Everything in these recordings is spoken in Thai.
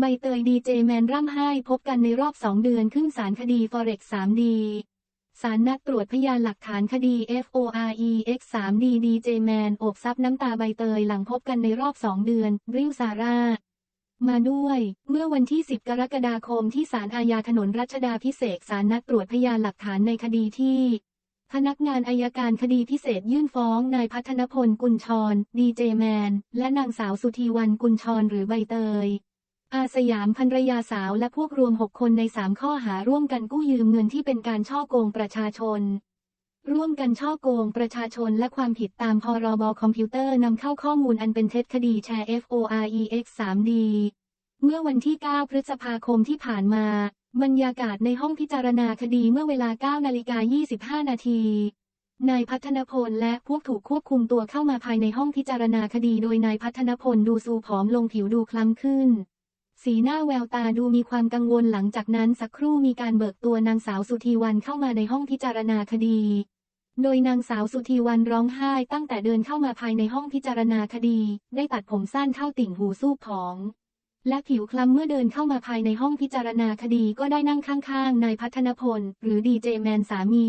ใบเตยดีเจแมนร่ำไห้พบกันในรอบสองเดือนขึ้นศาลคดี Forex 3D ศาลนัดตรวจพยานหลักฐานคดี FOREX 3D ดีเจแมนอบซับน้ำตาใบเตยหลังพบกันในรอบสองเดือน ริ้วซาร่า มาด้วย เมื่อวันที่ 10 กรกฎาคมที่ศาลอาญาถนนรัชดาพิเศษศาลนัดตรวจพยานหลักฐานในคดีที่พนักงานอายการคดีพิเศษยื่นฟ้องนายพัฒนพลกุลชร ดีเจแมน และนางสาวสุธีวันกุลชรหรือใบเตย อาสยามภรรยาสาวและพวกรวม 6 คนใน 3 ข้อหาร่วมกันกู้ยืมเงินที่เป็นการช่อโกงประชาชน ร่วมกันช่อโกงประชาชนและความผิดตามพรบคอมพิวเตอร์นำเข้าข้อมูลอันเป็นเท็จคดีแชร์ FOREX 3D เมื่อวันที่ 9 พฤษภาคมที่ผ่านมา บรรยากาศในห้องพิจารณาคดีเมื่อเวลา 9 นาฬิกา 25 นาทีนายพัฒนพลและพวกถูกควบคุมตัวเข้ามาภายในห้องพิจารณาคดีโดยนายพัฒนพลดูสูผอมลงผิวดูคล้ำขึ้น สีหน้าแววตาดูมีความกังวลหลังจากนั้นสักครู่มีการเบิกตัวนางสาวสุธีวันเข้ามาในห้องพิจารณาคดี โดยนางสาวสุธีวันร้องไห้ตั้งแต่เดินเข้ามาภายในห้องพิจารณาคดี ได้ตัดผมสั้นเท่าติ่งหูสู้ผอง และผิวคล้ำเมื่อเดินเข้ามาภายในห้องพิจารณาคดีก็ได้นั่งข้างๆนายพัฒนพล หรือดีเจแมนสามี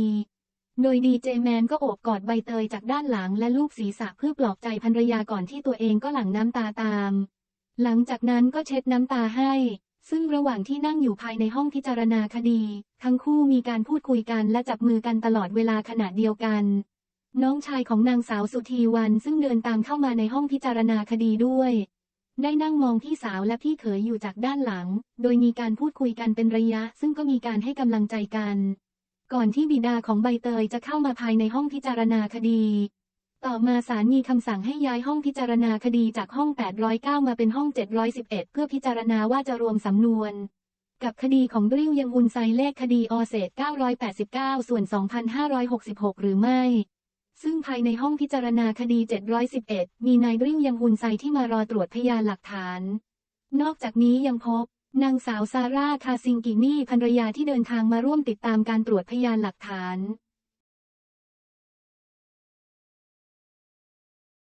โดยดีเจแมนก็โอบกอดใบเตยจากด้านหลังและลูบศีรษะเพื่อปลอบใจภรรยาก่อนที่ตัวเองก็หลั่งน้ำตาตาม หลังจากนั้นก็เช็ดน้ำตาให้ ซึ่งระหว่างที่นั่งอยู่ภายในห้องพิจารณาคดี ทั้งคู่มีการพูดคุยกันและจับมือกันตลอดเวลาขณะเดียวกัน น้องชายของนางสาวสุธีวันซึ่งเดินตามเข้ามาในห้องพิจารณาคดีด้วย ได้นั่งมองพี่สาวและพี่เขยอยู่จากด้านหลัง โดยมีการพูดคุยกันเป็นระยะ ซึ่งก็มีการให้กำลังใจกัน ก่อนที่บิดาของใบเตยจะเข้ามาภายในห้องพิจารณาคดี ต่อมาศาลมีคำสั่งให้ย้ายห้องพิจารณาคดีจากห้อง 809 มาเป็นห้อง 711 เพื่อพิจารณาว่าจะรวมสำนวน กับคดีของริ้วยังอุนไซเลขคดีอเศษ 989 ส่วน 2566 หรือไม่ ซึ่งภายในห้องพิจารณาคดี 711 มีนายริ้วยังอุนไซที่มารอตรวจพยานหลักฐาน นอกจากนี้ยังพบนางสาวซาร่าคาซิงกินี่ภรรยาที่เดินทางมาร่วมติดตามการตรวจพยานหลักฐาน